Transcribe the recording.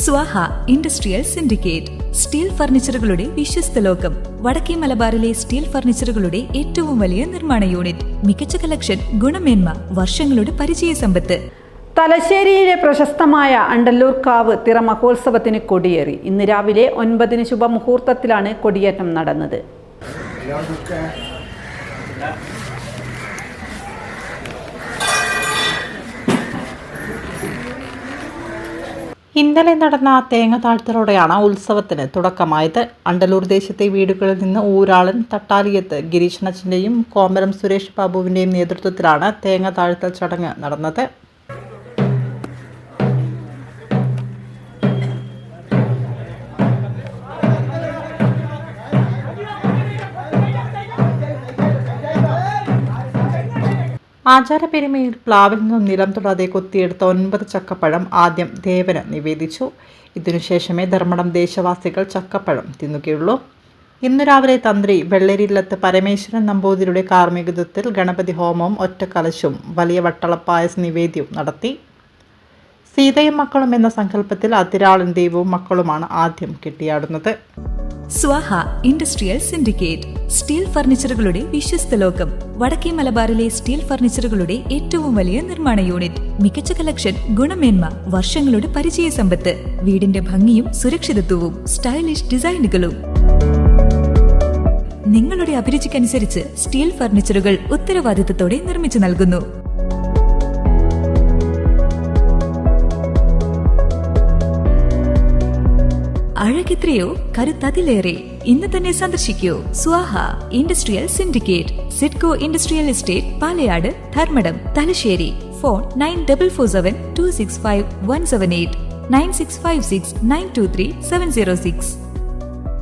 സ്വാഹ industrial syndicate. Steel ഫർണിച്ചറുകളുടെ വിശ്വസ്ത ലോകം. വടക്കേ മലബാറിലെ സ്റ്റീൽ ഫർണിച്ചറുകളുടെ ഏറ്റവും വലിയ നിർമ്മാണ യൂണിറ്റ്. മികച്ച കളക്ഷൻ ഗുണമേന്മ വർഷങ്ങളുടെ പരിചയ സമ്പത്ത്. തലശ്ശേരിയിലെ പ്രശസ്തമായ അണ്ടല്ലൂർ കാവ് തിറ മഹോത്സവത്തിന് കൊടിയേറി. ഇന്ന് രാവിലെ ഒൻപതിന് ശുഭമുഹൂർത്തത്തിലാണ് കൊടിയേറ്റം നടന്നത്. ഇന്നലെ നടന്ന തേങ്ങ താഴ്ത്തലോടെയാണ് ഉത്സവത്തിന് തുടക്കമായത്. അണ്ടലൂർ ദേശത്തെ വീടുകളിൽ നിന്ന് ഊരാളൻ തട്ടാലിയത്ത് ഗിരീഷണച്ചന്റെയും കോമരം സുരേഷ് ബാബുവിന്റെയും നേതൃത്വത്തിലാണ് തേങ്ങ താഴ്ത്തൽ ചടങ്ങ് നടന്നത്. ആചാരപ്പെരുമയിൽ പ്ലാവിൽ നിന്നും നിലം തൊടാതെ കൊത്തിയെടുത്ത ഒൻപത് ചക്കപ്പഴം ആദ്യം ദേവന് നിവേദിച്ചു. ഇതിനുശേഷമേ ധർമ്മടം ദേശവാസികൾ ചക്കപ്പഴം തിന്നുകയുള്ളൂ. ഇന്നു രാവിലെ തന്ത്രി വെള്ളരില്ലത്ത് പരമേശ്വരൻ നമ്പൂതിരിയുടെ കാർമ്മികത്വത്തിൽ ഗണപതി ഹോമവും ഒറ്റക്കലശും വലിയ വട്ടളപ്പായസ നിവേദ്യവും നടത്തി. സീതയും മക്കളും എന്ന സങ്കല്പത്തിൽ അതിരാളൻ ദൈവവും മക്കളുമാണ് ആദ്യം കെട്ടിയാടുന്നത്. സ്വാഹ ഇൻഡസ്ട്രിയൽ സിൻഡിക്കേറ്റ്. സ്റ്റീൽ ഫർണിച്ചറുകളുടെ വിശ്വസ്ത ലോകം. വടക്കേ മലബാറിലെ സ്റ്റീൽ ഫർണിച്ചറുകളുടെ ഏറ്റവും വലിയ നിർമ്മാണ യൂണിറ്റ്. മികച്ച കളക്ഷൻ ഗുണമേന്മ വർഷങ്ങളുടെ പരിചയ സമ്പത്ത്. വീടിന്റെ ഭംഗിയും സുരക്ഷിതത്വവും സ്റ്റൈലിഷ് ഡിസൈനുകളും നിങ്ങളുടെ അഭിരുചിക്കനുസരിച്ച് സ്റ്റീൽ ഫർണിച്ചറുകൾ ഉത്തരവാദിത്തത്തോടെ നിർമ്മിച്ചു നൽകുന്നു. അഴകെത്രയോ കരുത്തതിലേറെ ഇന്ന് തന്നെ സന്ദർശിക്കൂ. Swaha industrial syndicate. SIDCO industrial estate Palayad Dharmadam Thalassery. Phone nine double four seven two six five one seven eight. Nine six five six nine two three seven zero six.